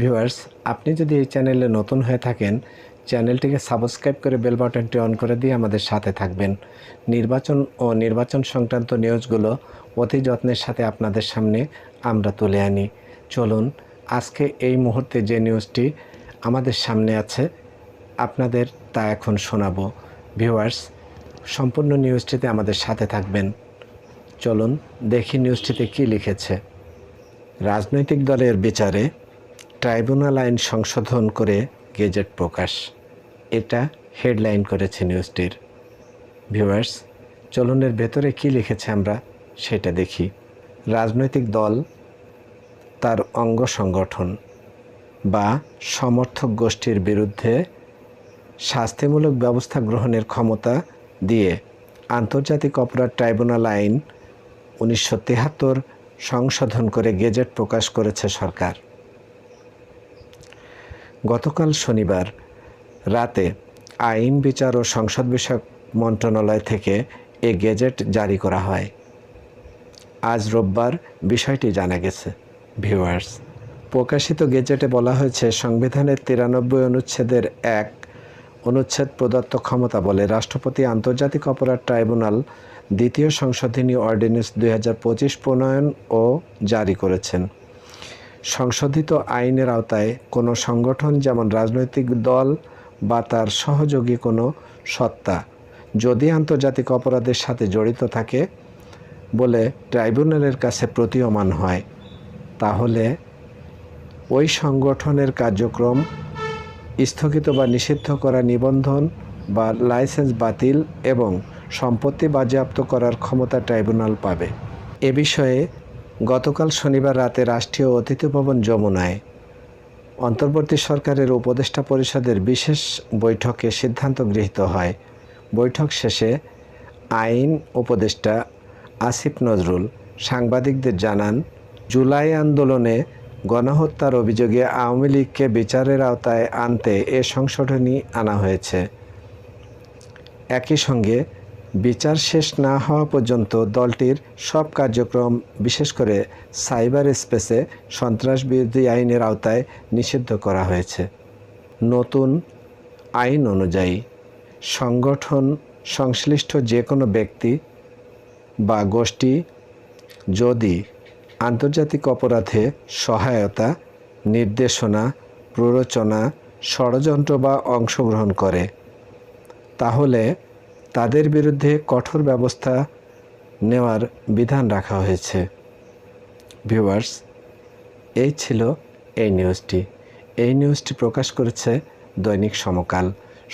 Viewers, আপনি যদি এই চ্যানেলে নতুন হয়ে থাকেন, চ্যানেলটিকে সাবস্ক্রাইব করে বেল বাটনটি অন করে দিয়ে আমাদের সাথে থাকবেন। নির্বাচন ও নির্বাচন সংক্রান্ত নিউজগুলো অতি যত্নের সাথে আপনাদের সামনে আমরা তুলে আনি। চলুন, আজকে এই মুহূর্তে যে নিউজটি আমাদের সামনে আছে, আপনাদের তা এখন শোনাবো। ভিউয়ার্স, সম্পূর্ণ নিউজটিতে আমাদের সাথে থাকবেন। চলুন, দেখি নিউজটিতে কি লিখেছে। রাজনৈতিক দলের বিচারে ট্রাইব্যুনাল আইন সংশোধন করে গেজেট প্রকাশ। এটা হেডলাইন করেছে নিউজটির। ভিউয়ার্স, চলনের ভেতরে কি লিখেছে আমরা সেটা দেখি। রাজনৈতিক দল, তার অঙ্গ সংগঠন বা সমর্থক গোষ্ঠীর বিরুদ্ধে শাস্তিমূলক ব্যবস্থা গ্রহণের ক্ষমতা দিয়ে আন্তর্জাতিক অপরাধ ট্রাইব্যুনাল আইন উনিশশো সংশোধন করে গেজেট প্রকাশ করেছে সরকার। গতকাল শনিবার রাতে আইন, বিচার ও সংসদ বিষয়ক মন্ত্রণালয় থেকে এ গেজেট জারি করা হয়। আজ রোববার বিষয়টি জানা গেছে। ভিউয়ার্স, প্রকাশিত গেজেটে বলা হয়েছে, সংবিধানের তিরানব্বই অনুচ্ছেদের এক অনুচ্ছেদ প্রদত্ত ক্ষমতা বলে রাষ্ট্রপতি আন্তর্জাতিক অপরাধ ট্রাইব্যুনাল দ্বিতীয় সংশোধনী অর্ডিন্যান্স দুই হাজার পঁচিশ প্রণয়ন ও জারি করেছেন। সংশোধিত আইনের আওতায় কোনো সংগঠন যেমন রাজনৈতিক দল বা তার সহযোগী কোনো সত্তা যদি আন্তর্জাতিক অপরাধের সাথে জড়িত থাকে বলে ট্রাইব্যুনালের কাছে প্রতীয়মান হয়, তাহলে ওই সংগঠনের কার্যক্রম স্থগিত বা নিষিদ্ধ করা নিবন্ধন বা লাইসেন্স বাতিল এবং সম্পত্তি বাজেয়াপ্ত করার ক্ষমতা ট্রাইব্যুনাল পাবে। এ বিষয়ে গতকাল শনিবার রাতে রাষ্ট্রীয় অতিথি ভবন যমুনায় অন্তর্বর্তী সরকারের উপদেষ্টা পরিষদের বিশেষ বৈঠকে সিদ্ধান্ত গৃহীত হয়। বৈঠক শেষে আইন উপদেষ্টা আসিফ নজরুল সাংবাদিকদের জানান, জুলাই আন্দোলনে গণহত্যার অভিযোগে আওয়ামী লীগকে বিচারের আওতায় আনতে এ সংশোধনী আনা হয়েছে। একই সঙ্গে বিচার শেষ না হওয়া পর্যন্ত দলটির সব কার্যক্রম, বিশেষ করে সাইবার স্পেসে সন্ত্রাস বিরোধী আইনের আওতায় নিষিদ্ধ করা হয়েছে। নতুন আইন অনুযায়ী, সংগঠন সংশ্লিষ্ট যে কোনো ব্যক্তি বা গোষ্ঠী যদি আন্তর্জাতিক অপরাধে সহায়তা, নির্দেশনা, প্ররোচনা, ষড়যন্ত্র বা অংশগ্রহণ করে, তাহলে তাদের বিরুদ্ধে কঠোর ব্যবস্থা নেওয়ার বিধান রাখা হয়েছে। ভিউয়ার্স, এই ছিল এই নিউজটি। এই নিউজটি প্রকাশ করেছে দৈনিক সমকাল।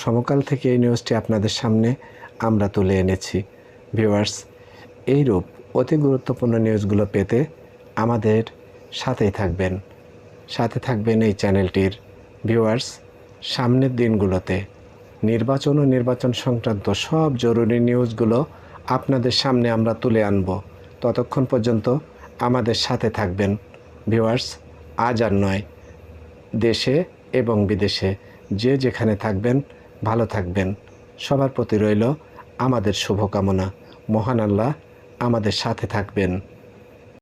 সমকাল থেকে এই নিউজটি আপনাদের সামনে আমরা তুলে এনেছি। ভিউয়ার্স, এইরূপ অতি গুরুত্বপূর্ণ নিউজগুলো পেতে আমাদের সাথেই থাকবেন। সাথে থাকবেন এই চ্যানেলটির। ভিউয়ার্স, সামনের দিনগুলোতে নির্বাচন ও নির্বাচন সংক্রান্ত সব জরুরি নিউজগুলো আপনাদের সামনে আমরা তুলে আনব। ততক্ষণ পর্যন্ত আমাদের সাথে থাকবেন। ভিউয়ার্স, আজ আর নয়। দেশে এবং বিদেশে যে যেখানে থাকবেন, ভালো থাকবেন। সবার প্রতি রইল আমাদের শুভকামনা। মহান আল্লাহ আমাদের সাথে থাকবেন।